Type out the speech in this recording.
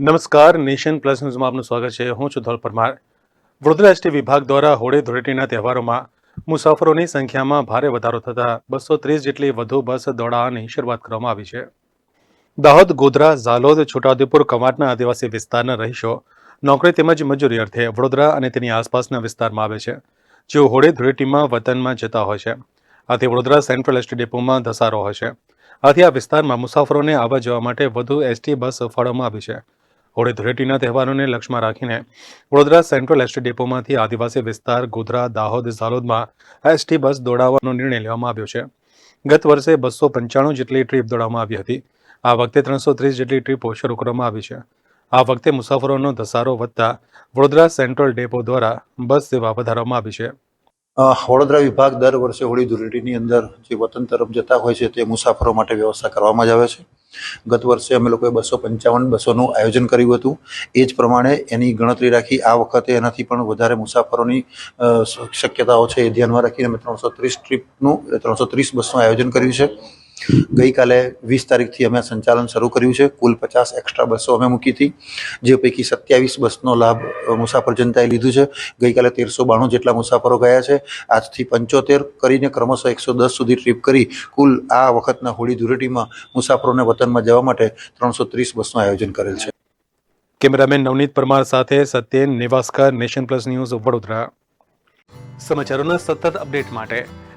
નમસ્કાર, nation plus ન્યૂઝમાં આપનું સ્વાગત છે. હું છું ધોલ પરમાર. વડોદરા એસટી વિભાગ દ્વારા હોળી ધૂળેટીના તહેવારોમાં મુસાફરોની સંખ્યામાં ભારે વધારો થતાં બસો ત્રીસ જેટલી વધુ બસ દોડાવવાની શરૂઆત કરવામાં આવી છે. દાહોદ, ગોધરા, ઝાલોદ, છોટાઉદેપુર કમાટના આદિવાસી વિસ્તારના રહીશો નોકરી તેમજ મજૂરી અર્થે વડોદરા અને તેની આસપાસના વિસ્તારમાં આવે છે, જેઓ હોળી ધૂળેટીમાં વતનમાં જતા હોય છે. આથી વડોદરા સેન્ટ્રલ એસટી ડેપોમાં ધસારો હોય છે. આથી આ વિસ્તારમાં મુસાફરોને આવવા જવા માટે વધુ એસટી બસ ફાળવવામાં આવી છે. હોળી ધૂળેટીના તહેવારોને લક્ષ્યમાં રાખીને વડોદરા સેન્ટ્રલ એસટી ડેપોમાંથી આદિવાસી વિસ્તાર, ગોધરા, દાહોદ, ઝાલોદમાં એસટી બસ દોડાવવાનો નિર્ણય લેવામાં આવ્યો છે. ગત વર્ષે બસો પંચાણું જેટલી ટ્રીપ દોડાવવામાં આવી હતી. આ વખતે ત્રણસો ત્રીસ જેટલી ટ્રીપો શરૂ કરવામાં આવી છે. આ વખતે મુસાફરોનો ધસારો વધતા વડોદરા સેન્ટ્રલ ડેપો દ્વારા બસ સેવા વધારવામાં આવી છે. વડોદરા વિભાગ દર વર્ષે હોળી ધૂળેટીની અંદર જે વતન તરફ જતા હોય છે તે મુસાફરો માટે વ્યવસ્થા કરવામાં જ આવે છે. ગત વર્ષે અમે લોકોએ બસો પંચાવન બસોનું આયોજન કર્યું હતું. એ જ પ્રમાણે એની ગણતરી રાખી આ વખતે એનાથી પણ વધારે મુસાફરોની શક્યતાઓ છે એ ધ્યાનમાં રાખીને અમે ત્રણસો ત્રીસ ટ્રીપનું, ત્રણસો ત્રીસ બસનું આયોજન કર્યું છે. ગઈકાલે વીસ તારીખથી અમે સંચાલન શરૂ કર્યું છે. કુલ પચાસ એક્સ્ટ્રા બસો અમે મૂકી હતી જે પૈકી સત્યાવીસ બસનો લાભ મુસાફર જનતાએ લીધું છે. ગઈકાલે તેરસો બાણું જેટલા મુસાફરો ગયા છે. આજથી પંચોતેર કરીને ક્રમશઃ એકસો દસ સુધી ટ્રીપ કરી કુલ આ વખતના હોળી ધૂળેટીમાં મુસાફરોને વતનમાં જવા માટે ત્રણસો ત્રીસ બસનું આયોજન કરેલ છે. કેમેરામેન નવનીત પરમાર સાથે Satyen Nevaskar nation plus news Vadodara. સમાચારોના સતત અપડેટ માટે